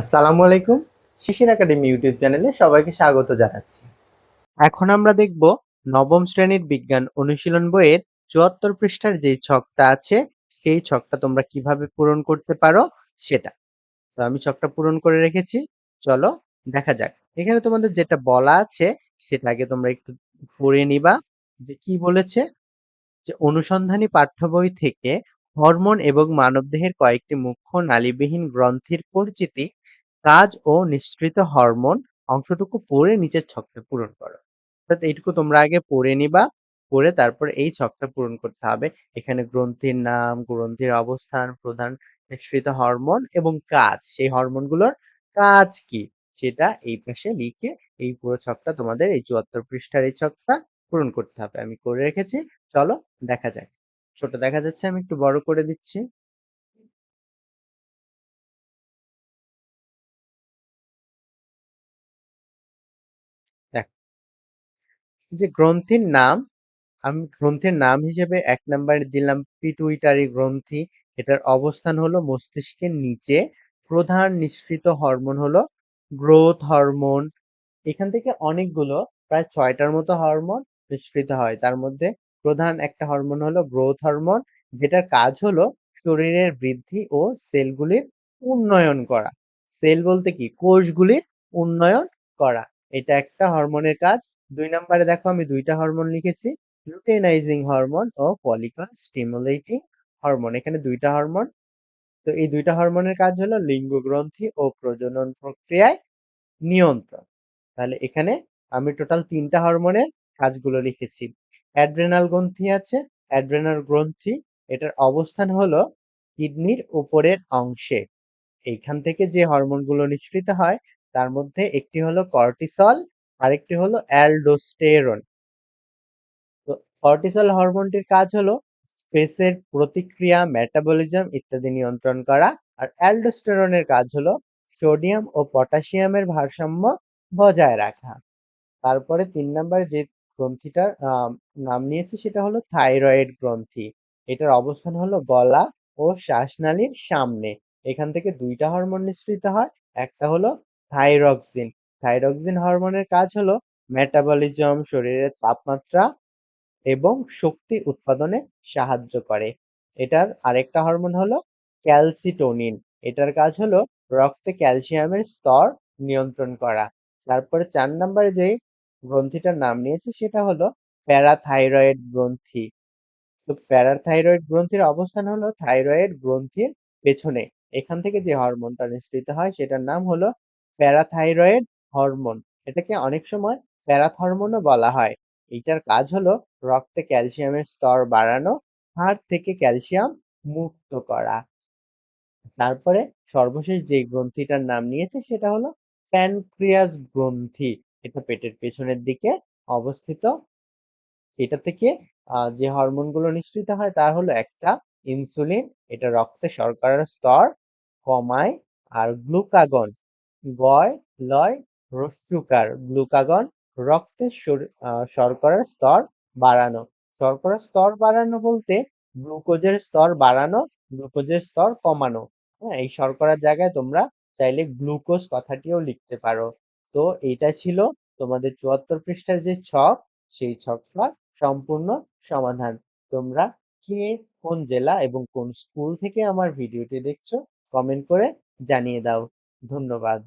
আসসালামু আলাইকুম। শিশির academy YouTube চ্যানেলে সবাইকে স্বাগত জানাচ্ছি। এখন আমরা দেখব নবম শ্রেণির বিজ্ঞান অনুশীলন বইয়ের চুয়াত্তর পৃষ্ঠার যে ছকটা আছে, সেই ছকটা তোমরা কীভাবে পূরণ করতে পারো সেটা। তো আমি ছকটা পূরণ করে রেখেছি। চলো দেখা যাক। এখানে তোমাদের যেটা বলা আছে, সেটা আগে তোমরা একটু পড়ে নিবা। যে কি বলেছে? যে অনুসন্ধানী পাঠ্য বই থেকে হরমোন এবং মানবদেহের কয়েকটি মুখ্য নালীবিহীন গ্রন্থির পরিচিতি, কাজ ও নিঃসৃত হরমোন অংশটুকু পড়ে নিচের ছকটা পূরণ করো। অর্থাৎ এইটুকু তোমরা আগে পড়ে নিবা, পড়ে তারপর এই ছকটা পূরণ করতে হবে। এখানে গ্রন্থির নাম, গ্রন্থির অবস্থান, প্রধান নিঃসৃত হরমোন এবং কাজ। সেই হরমোনগুলোর কাজ কি? সেটা এই পাশে লিখে এই পুরো ছকটা তোমাদের এই চুয়াত্তর পৃষ্ঠার এই ছকটা পূরণ করতে হবে। আমি করে রেখেছি। চলো দেখা যাক। ছোট দেখা যাচ্ছে, আমি একটু বড় করে দিচ্ছি। দেখ, যে গ্রন্থির নাম, আমি গ্রন্থের নাম হিসেবে এক নম্বরে দিলাম পিটুইটারি গ্রন্থি। এটার অবস্থান হলো মস্তিষ্কের নিচে। প্রধান নিঃসৃত হরমোন হলো গ্রোথ হরমোন। এখান থেকে অনেকগুলো, প্রায় ছয়টার মতো হরমোন নিঃসৃত হয়। তার মধ্যে প্রধান একটা হরমোন হলো গ্রোথ হরমোন যেটার কাজ হলো শরীরের বৃদ্ধি ও সেলগুলির উন্নয়ন করা। সেল বলতে কি? কোষগুলির উন্নয়ন করা। এটা একটা হরমোনের কাজ। দুই নম্বরে দেখো, আমি দুইটা হরমোন লিখেছি। লুটেনাইজিং হরমোন ও ফলিকল স্টিমুলেটিং হরমোন এখানে দুইটা হরমোন তো এই দুইটা হরমোনের কাজ হলো লিঙ্গ গ্রন্থি ও প্রজনন প্রক্রিয়ায় নিয়ন্ত্রণ। তাহলে এখানে আমি টোটাল তিনটা হরমোনের কাজগুলো লিখেছি। অ্যাড্রেনাল গ্রন্থি আছে। অ্যাড্রেনাল গ্রন্থি, এটার অবস্থান হলো কিডনির উপরের অংশে। এইখান থেকে যে হরমোনগুলো নিঃসৃত হয়, তার মধ্যে একটি হলো কর্টিসল, আরেকটি হলো অ্যালডোস্টেরন তো কর্টিসল হরমোনটির কাজ হলো স্পেসের প্রতিক্রিয়া, মেটাবলিজম ইত্যাদি নিয়ন্ত্রণ করা, আর অ্যালডোস্টেরনের কাজ হলো সোডিয়াম ও পটাশিয়ামের ভারসাম্য বজায় রাখা। তারপরে তিন নম্বরে যে গ্রন্থিটার নাম নিয়েছি সেটা হলো থাইরয়েড গ্রন্থি। এটার অবস্থান হলো গলা ও শ্বাসনালীর সামনে। এখান থেকে দুইটা হরমোন নিঃসৃত হয়, একটা হলো থাইরক্সিন। থাইরক্সিন হরমোনের কাজ হলো মেটাবলিজম, শরীরের তাপমাত্রা এবং শক্তি উৎপাদনে সাহায্য করে। এটার আরেকটা হরমোন হলো ক্যালসিটোনিন। এটার কাজ হলো রক্তে ক্যালসিয়ামের স্তর নিয়ন্ত্রণ করা। তারপরে চার নম্বরে যে গ্রন্থিটার নাম নিয়েছে সেটা হলো প্যারাথাইরয়েড গ্রন্থি। তো প্যারাথাইরয়েড গ্রন্থির অবস্থান হলো থাইরয়েড গ্রন্থির পেছনে। এখান থেকে যে হরমোনটা নিঃসৃত হয় সেটার নাম হলো প্যারাথাইরয়েড হরমোন। এটাকে অনেক সময় প্যারাথরমোনও বলা হয়। এইটার কাজ হলো রক্তে ক্যালসিয়ামের স্তর বাড়ানো, হাড় থেকে ক্যালসিয়াম মুক্ত করা। তারপরে সর্বশেষ যে গ্রন্থিটার নাম নিয়েছে সেটা হলো প্যানক্রিয়াস গ্রন্থি। এটা পেটের পেছনের দিকে অবস্থিত। এটা থেকে যে হরমোনগুলো নিঃসৃত হয় তার হলো একটা ইনসুলিন। এটা রক্তে শর্করার স্তর কমায় আর গ্লুকাগন, গয়, লয় রস্যুকার গ্লুকাগন রক্তে শর্করার স্তর বাড়ানো। শর্করার স্তর বাড়ানো বলতে গ্লুকোজের স্তর বাড়ানো, গ্লুকোজের স্তর কমানো। হ্যাঁ এই শর্করার জায়গায় তোমরা চাইলে গ্লুকোজ কথাটিও লিখতে পারো। তো এইটা ছিল তোমাদের চুয়াত্তর পৃষ্ঠার যে ছক, সেই ছকটা সম্পূর্ণ সমাধান। তোমরা কে, কোন জেলা এবং কোন স্কুল থেকে আমার ভিডিওটি দেখছ কমেন্ট করে জানিয়ে দাও। ধন্যবাদ।